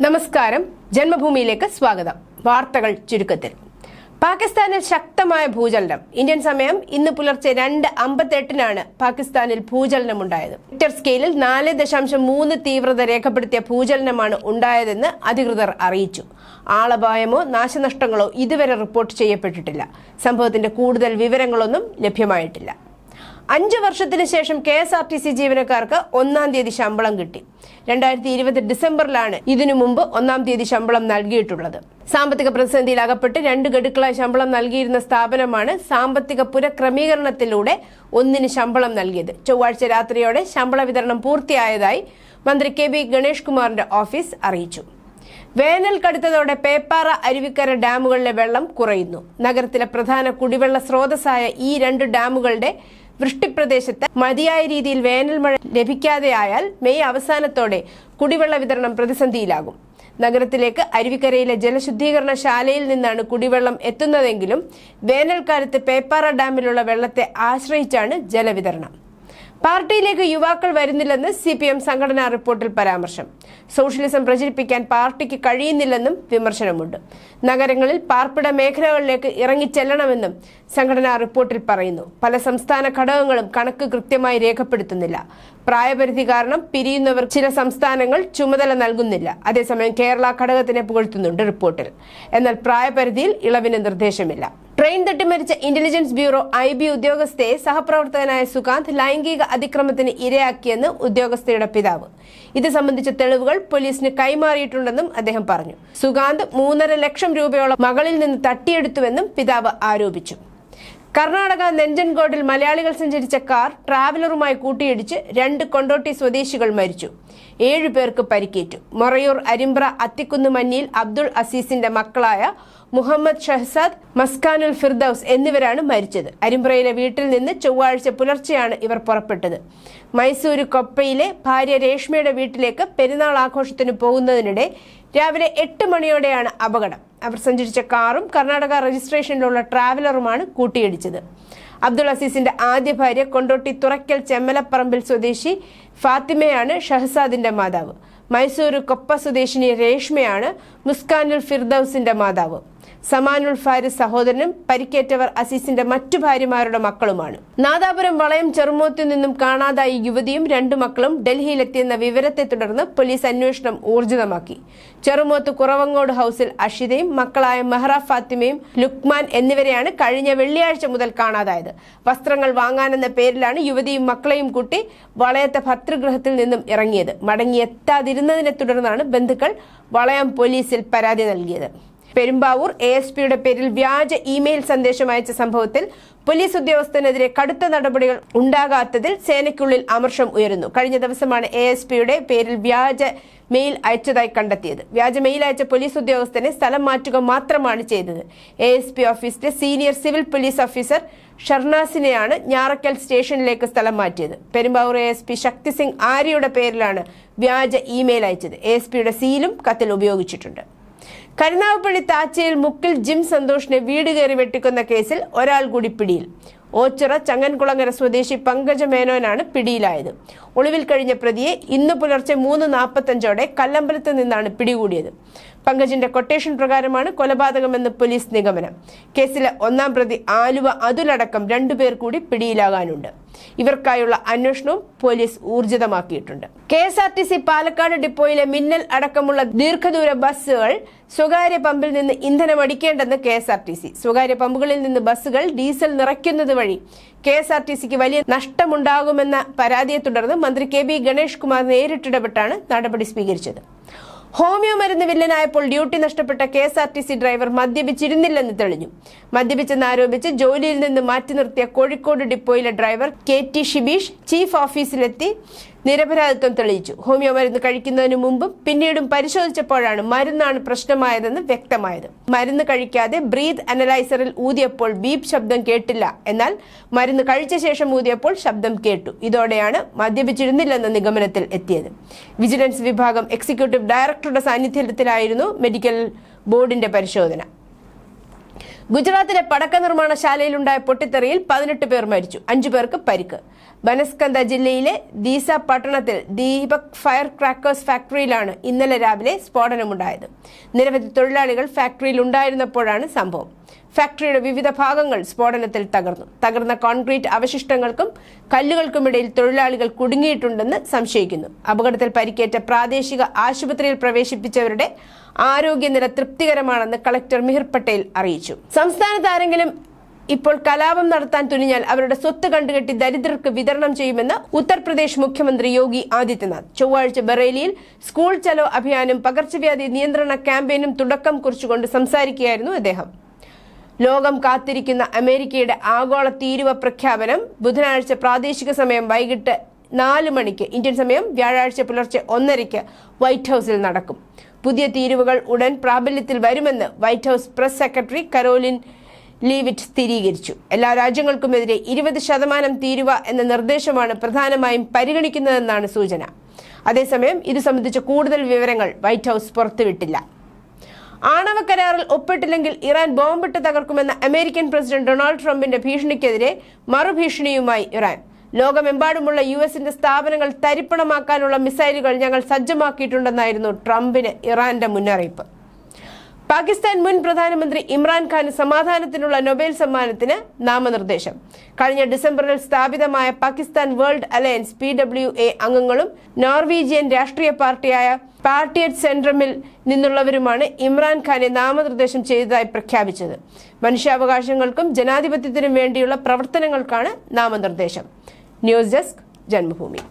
നമസ്കാരം. ജന്മഭൂമിയിലേക്ക് സ്വാഗതം. വാർത്തകൾ ചുരുക്കത്തിൽ. പാകിസ്ഥാനിൽ ശക്തമായ ഭൂചലനം. ഇന്ത്യൻ സമയം ഇന്ന് പുലർച്ചെ രണ്ട് അമ്പത്തെട്ടിനാണ് പാകിസ്ഥാനിൽ ഭൂചലനം ഉണ്ടായത് റിക്ടർ സ്കെയിലിൽ നാല് ദശാംശം മൂന്ന് തീവ്രത രേഖപ്പെടുത്തിയ ഭൂചലനമാണ് ഉണ്ടായതെന്ന് അധികൃതർ അറിയിച്ചു. ആളപായമോ നാശനഷ്ടങ്ങളോ ഇതുവരെ റിപ്പോർട്ട് ചെയ്യപ്പെട്ടിട്ടില്ല. സംഭവത്തിന്റെ കൂടുതൽ വിവരങ്ങളൊന്നും ലഭ്യമായിട്ടില്ല. അഞ്ചു വർഷത്തിന് ശേഷം K S R T C ജീവനക്കാർക്ക് ഒന്നാം തീയതി ശമ്പളം കിട്ടി. രണ്ടായിരത്തി ഇരുപത് ഡിസംബറിലാണ് ഇതിനു മുമ്പ് ഒന്നാം തീയതി ശമ്പളം നൽകിയിട്ടുള്ളത്. സാമ്പത്തിക പ്രതിസന്ധിയിൽ അകപ്പെട്ട് രണ്ട് ഗഡുക്കളായി ശമ്പളം നൽകിയിരുന്ന സ്ഥാപനമാണ് സാമ്പത്തിക പുനഃക്രമീകരണത്തിലൂടെ ഒന്നിന് ശമ്പളം നൽകിയത്. ചൊവ്വാഴ്ച രാത്രിയോടെ ശമ്പള വിതരണം പൂർത്തിയായതായി മന്ത്രി കെ ബി ഗണേഷ് കുമാറിന്റെ ഓഫീസ് അറിയിച്ചു. വേനൽ കടുത്തതോടെ പേപ്പാറ അരുവിക്കര ഡാമുകളിലെ വെള്ളം കുറയുന്നു. നഗരത്തിലെ പ്രധാന കുടിവെള്ള സ്രോതസ്സായ ഈ രണ്ട് ഡാമുകളുടെ വൃഷ്ടിപ്രദേശത്ത് മതിയായ രീതിയിൽ വേനൽ മഴ ലഭിക്കാതെയായാൽ മെയ് അവസാനത്തോടെ കുടിവെള്ള വിതരണം പ്രതിസന്ധിയിലാകും. നഗരത്തിലേക്ക് അരുവിക്കരയിലെ ജലശുദ്ധീകരണ ശാലയിൽ നിന്നാണ് കുടിവെള്ളം എത്തുന്നതെങ്കിലും വേനൽക്കാലത്ത് പേപ്പാറ ഡാമിലുള്ള വെള്ളത്തെ ആശ്രയിച്ചാണ് ജലവിതരണം. പാർട്ടിയിലേക്ക് യുവാക്കൾ വരുന്നില്ലെന്ന് സി പി എം സംഘടനാ റിപ്പോർട്ടിൽ പരാമർശം. സോഷ്യലിസം പ്രചരിപ്പിക്കാൻ പാർട്ടിക്ക് കഴിയുന്നില്ലെന്നും വിമർശനമുണ്ട്. നഗരങ്ങളിൽ പാർപ്പിട മേഖലകളിലേക്ക് ഇറങ്ങിച്ചെല്ലണമെന്നും സംഘടനാ റിപ്പോർട്ടിൽ പറയുന്നു. പല സംസ്ഥാന ഘടകങ്ങളും കണക്ക് കൃത്യമായി രേഖപ്പെടുത്തുന്നില്ല. പ്രായപരിധി കാരണം പിരിയുന്നവർ ചില സംസ്ഥാനങ്ങൾ ചുമതല നൽകുന്നില്ല. അതേസമയം കേരള ഘടകത്തിനെ പുകഴ്ത്തുന്നുണ്ട് റിപ്പോർട്ടിൽ. എന്നാൽ പ്രായപരിധിയിൽ ഇളവിന് നിർദ്ദേശമില്ല. ട്രെയിൻ തട്ടി മരിച്ച ഇന്റലിജൻസ് ബ്യൂറോ ഐ ബി ഉദ്യോഗസ്ഥയെ സഹപ്രവർത്തകനായ സുകാന്ത് ലൈംഗിക അതിക്രമത്തിന് ഇരയാക്കിയെന്ന് ഉദ്യോഗസ്ഥയുടെ പിതാവ്. ഇത് സംബന്ധിച്ച തെളിവുകൾ പോലീസിന് കൈമാറിയിട്ടുണ്ടെന്നും അദ്ദേഹം പറഞ്ഞു. സുകാന്ത് മൂന്നര ലക്ഷം രൂപയോളം മകളിൽ നിന്ന് തട്ടിയെടുത്തുവെന്നും പിതാവ് ആരോപിച്ചു. കർണാടക നെഞ്ചൻകോട്ടിൽ മലയാളികൾ സഞ്ചരിച്ച കാർ ട്രാവലറുമായി കൂട്ടിയിടിച്ച് രണ്ട് കൊണ്ടോട്ടി സ്വദേശികൾ മരിച്ചു. ഏഴു പേർക്ക് പരിക്കേറ്റു. മൊറയൂർ അരിമ്പ്ര അത്തിക്കുന്ന് മഞ്ഞിയിൽ അബ്ദുൾ അസീസിന്റെ മക്കളായ മുഹമ്മദ് ഷഹസാദ് മസ്കാനുൽ ഫിർദൌസ് എന്നിവരാണ് മരിച്ചത്. അരിമ്പ്രയിലെ വീട്ടിൽ നിന്ന് ചൊവ്വാഴ്ച പുലർച്ചെയാണ് ഇവർ പുറപ്പെട്ടത്. മൈസൂരു കൊപ്പയിലെ ഭാര്യ രേഷ്മയുടെ വീട്ടിലേക്ക് പെരുന്നാൾ ആഘോഷത്തിന് പോകുന്നതിനിടെ രാവിലെ എട്ട് മണിയോടെയാണ് അപകടം. അവർ സഞ്ചരിച്ച കാറും കർണാടക രജിസ്ട്രേഷനിലുള്ള ട്രാവലറുമാണ് കൂട്ടിയിടിച്ചത്. അബ്ദുൾ അസീസിന്റെ ആദ്യ ഭാര്യ കൊണ്ടോട്ടി തുറക്കൽ ചെമ്മലപ്പറമ്പിൽ സ്വദേശി ഫാത്തിമയാണ് ഷഹസാദിന്റെ മാതാവ്. മൈസൂർ കൊപ്പ സ്വദേശിനി രേഷ്മയാണ് മുസ്കാനുൽ ഫിർദൌസിന്റെ മാതാവ്. സമാനുൽ ഫാരിസ് സഹോദരനും പരിക്കേറ്റവർ അസീസിന്റെ മറ്റു ഭാര്യമാരുടെ മക്കളുമാണ്. നാദാപുരം വളയം ചെറുമോത്തിൽ നിന്നും കാണാതായ യുവതിയും രണ്ടു മക്കളും ഡൽഹിയിലെത്തിയെന്ന വിവരത്തെ തുടർന്ന് പോലീസ് അന്വേഷണം ഊർജിതമാക്കി. ചെറുമോത്ത് കുറവങ്ങോട് ഹൌസിൽ അഷിതയും മക്കളായ മെഹ്റ ഫാത്തിമയും ലുക്മാൻ എന്നിവരെയാണ് കഴിഞ്ഞ വെള്ളിയാഴ്ച മുതൽ കാണാതായത്. വസ്ത്രങ്ങൾ വാങ്ങാനെന്ന പേരിലാണ് യുവതിയും മക്കളെയും കൂട്ടി വളയത്തെ ഭർത്തൃഗൃഹത്തിൽ നിന്നും ഇറങ്ങിയത്. മടങ്ങിയെത്താതിരുന്നതിനെ തുടർന്നാണ് ബന്ധുക്കൾ വളയം പോലീസിൽ പരാതി നൽകിയത്. പെരുമ്പാവൂർ എ എസ് പിയുടെ പേരിൽ വ്യാജ ഇമെയിൽ സന്ദേശം അയച്ച സംഭവത്തിൽ പോലീസ് ഉദ്യോഗസ്ഥനെതിരെ കടുത്ത നടപടികൾ ഉണ്ടാകാത്തതിൽ സേനയ്ക്കുള്ളിൽ അമർഷം ഉയരുന്നു. കഴിഞ്ഞ ദിവസമാണ് എ എസ് പിയുടെ പേരിൽ വ്യാജ മെയിൽ അയച്ചതായി കണ്ടെത്തിയത്. വ്യാജ മെയിൽ അയച്ച പോലീസ് ഉദ്യോഗസ്ഥനെ സ്ഥലം മാറ്റുക മാത്രമാണ് ചെയ്തത്. എ എസ് പി ഓഫീസിലെ സീനിയർ സിവിൽ പോലീസ് ഓഫീസർ ഷർണാസിനെയാണ് ഞാറക്കൽ സ്റ്റേഷനിലേക്ക് സ്ഥലം മാറ്റിയത്. Perumbavoor A S P Shakti Singh ആര്യയുടെ പേരിലാണ് വ്യാജ ഇമെയിൽ അയച്ചത്. എ എസ് പിയുടെ സീലും കത്തിൽ ഉപയോഗിച്ചിട്ടുണ്ട്. കരുനാഗപ്പള്ളി താച്ചയിൽ മുക്കിൽ ജിം സന്തോഷിനെ വീട് കയറി വെട്ടിക്കുന്ന കേസിൽ ഒരാൾ കൂടി പിടിയിൽ. ഓച്ചിറ ചങ്ങൻകുളങ്ങര സ്വദേശി പങ്കജ മേനോനാണ് പിടിയിലായത്. ഒളിവിൽ കഴിഞ്ഞ പ്രതിയെ ഇന്ന് പുലർച്ചെ മൂന്ന് നാൽപ്പത്തഞ്ചോടെ കല്ലമ്പലത്ത് നിന്നാണ് പിടികൂടിയത്. പങ്കജിന്റെ കൊട്ടേഷൻ പ്രകാരമാണ് കൊലപാതകമെന്ന് പോലീസ് നിഗമനം. കേസിലെ ഒന്നാം പ്രതി ആലുവ അതുലടക്കം രണ്ടുപേർ കൂടി പിടിയിലാകാനുണ്ട്. ഇവർക്കായുള്ള അന്വേഷണവും പോലീസ് ഊർജിതമാക്കിയിട്ടുണ്ട്. K S R T C Palakkad ഡിപ്പോയിലെ മിന്നൽ അടക്കമുള്ള ദീർഘദൂര ബസ്സുകൾ സ്വകാര്യ പമ്പിൽ നിന്ന് ഇന്ധനം അടിക്കേണ്ടെന്ന് K S R T C. സ്വകാര്യ പമ്പുകളിൽ നിന്ന് ബസ്സുകൾ ഡീസൽ നിറയ്ക്കുന്നത് വഴി കെ എസ് ആർ ടി സിക്ക് വലിയ നഷ്ടമുണ്ടാകുമെന്ന പരാതിയെ തുടർന്ന് മന്ത്രി കെ ബി ഗണേഷ് കുമാർ നേരിട്ടിടപെട്ടാണ് നടപടി സ്വീകരിച്ചത്. ഹോമിയോ മരുന്ന് വില്ലനായപ്പോൾ ഡ്യൂട്ടി നഷ്ടപ്പെട്ട K S R T C driver മദ്യപിച്ചിരുന്നില്ലെന്ന് തെളിഞ്ഞു. മദ്യപിച്ചെന്നാരോപിച്ച് ജോലിയിൽ നിന്ന് മാറ്റി നിർത്തിയ കോഴിക്കോട് ഡിപ്പോയിലെ driver K T Shibeesh chief ഓഫീസിലെത്തി. നിരപരാധിത്വം തെളിയിച്ചു. ഹോമിയോ മരുന്ന് കഴിക്കുന്നതിന് മുമ്പും പിന്നീടും പരിശോധിച്ചപ്പോഴാണ് മരുന്നാണ് പ്രശ്നമായതെന്ന് വ്യക്തമായത്. മരുന്ന് കഴിക്കാതെ ബ്രീത്ത് അനലൈസറിൽ ഊതിയപ്പോൾ ബീപ് ശബ്ദം കേട്ടില്ല. എന്നാൽ മരുന്ന് കഴിച്ച ശേഷം ഊതിയപ്പോൾ ശബ്ദം കേട്ടു. ഇതോടെയാണ് മദ്യപിച്ചിരുന്നില്ലെന്ന നിഗമനത്തിൽ എത്തിയത്. വിജിലൻസ് വിഭാഗം എക്സിക്യൂട്ടീവ് ഡയറക്ടറുടെ സാന്നിധ്യത്തിലായിരുന്നു മെഡിക്കൽ ബോർഡിന്റെ പരിശോധന. ഗുജറാത്തിലെ പടക്ക നിർമ്മാണശാലയിലുണ്ടായ പൊട്ടിത്തെറിയിൽ പതിനെട്ട് പേർ മരിച്ചു. അഞ്ചു പേർക്ക് പരിക്ക്. ബനസ്കന്ത ജില്ലയിലെ ദീസ പട്ടണത്തിൽ ദീപക് ഫയർ ക്രാക്കേഴ്സ് ഫാക്ടറിയിലാണ് ഇന്നലെ രാവിലെ സ്ഫോടനമുണ്ടായത്. നിരവധി തൊഴിലാളികൾ ഫാക്ടറിയിൽ ഉണ്ടായിരുന്നപ്പോഴാണ് സംഭവം. ഫാക്ടറിയുടെ വിവിധ ഭാഗങ്ങൾ സ്ഫോടനത്തിൽ തകർന്നു. തകർന്ന കോൺക്രീറ്റ് അവശിഷ്ടങ്ങൾക്കും കല്ലുകൾക്കുമിടയിൽ തൊഴിലാളികൾ കുടുങ്ങിയിട്ടുണ്ടെന്ന് സംശയിക്കുന്നു. അപകടത്തിൽ പരിക്കേറ്റ പ്രാദേശിക ആശുപത്രിയിൽ പ്രവേശിപ്പിച്ചവരുടെ ആരോഗ്യനില തൃപ്തികരമാണെന്ന് കളക്ടർ മിഹിർ പട്ടേൽ അറിയിച്ചു. സംസ്ഥാനത്ത് ആരെങ്കിലും ഇപ്പോൾ കലാപം നടത്താൻ തുനിഞ്ഞാൽ അവരുടെ സ്വത്ത് കണ്ടുകെട്ടി ദരിദ്രർക്ക് വിതരണം ചെയ്യുമെന്ന് ഉത്തർപ്രദേശ് മുഖ്യമന്ത്രി യോഗി ആദിത്യനാഥ്. ചൊവ്വാഴ്ച ബറേലിയിൽ സ്കൂൾ ചലോ അഭിയാനും പകർച്ചവ്യാധി നിയന്ത്രണ ക്യാമ്പയിനും തുടക്കം കുറിച്ചുകൊണ്ട് സംസാരിക്കുകയായിരുന്നു അദ്ദേഹം. ലോകം കാത്തിരിക്കുന്ന അമേരിക്കയുടെ ആഗോള തീരുവ പ്രഖ്യാപനം ബുധനാഴ്ച പ്രാദേശിക സമയം വൈകിട്ട് നാല് മണിക്ക് ഇന്ത്യൻ സമയം വ്യാഴാഴ്ച പുലർച്ചെ ഒന്നരയ്ക്ക് വൈറ്റ് ഹൌസിൽ നടക്കും. പുതിയ തീരുവകൾ ഉടൻ പ്രാബല്യത്തിൽ വരുമെന്ന് White House press secretary Karoline Leavitt സ്ഥിരീകരിച്ചു. എല്ലാ രാജ്യങ്ങൾക്കുമെതിരെ ഇരുപത് ശതമാനം തീരുവ എന്ന നിർദ്ദേശമാണ് പ്രധാനമായും പരിഗണിക്കുന്നതെന്നാണ് സൂചന. അതേസമയം ഇത് സംബന്ധിച്ച കൂടുതൽ വിവരങ്ങൾ വൈറ്റ് ഹൌസ് പുറത്തുവിട്ടില്ല. ആണവ കരാറിൽ ഒപ്പിട്ടില്ലെങ്കിൽ ഇറാൻ ബോംബിട്ട് തകർക്കുമെന്ന അമേരിക്കൻ പ്രസിഡന്റ് ഡൊണാൾഡ് ട്രംപിന്റെ ഭീഷണിക്കെതിരെ മറുഭീഷണിയുമായി ഇറാൻ. ലോകമെമ്പാടുമുള്ള യു എസിന്റെ സ്ഥാപനങ്ങൾ തരിപ്പണമാക്കാനുള്ള മിസൈലുകൾ ഞങ്ങൾ സജ്ജമാക്കിയിട്ടുണ്ടെന്നായിരുന്നു ട്രംപിന് ഇറാന്റെ മുന്നറിയിപ്പ്. പാകിസ്ഥാൻ മുൻ പ്രധാനമന്ത്രി ഇമ്രാൻഖാന് സമാധാനത്തിനുള്ള നൊബേൽ സമ്മാനത്തിന് നാമനിർദ്ദേശം. കഴിഞ്ഞ ഡിസംബറിൽ സ്ഥാപിതമായ Pakistan world alliance P W A അംഗങ്ങളും നോർവീജിയൻ രാഷ്ട്രീയ പാർട്ടിയായ പാർട്ടിയറ്റ് സെൻട്രമിൽ നിന്നുള്ളവരുമാണ് ഇമ്രാൻഖാനെ നാമനിർദ്ദേശം ചെയ്തതായി പ്രഖ്യാപിച്ചത്. മനുഷ്യാവകാശങ്ങൾക്കും ജനാധിപത്യത്തിനും വേണ്ടിയുള്ള പ്രവർത്തനങ്ങൾക്കാണ് നാമനിർദ്ദേശം. News desk Janmabhumi.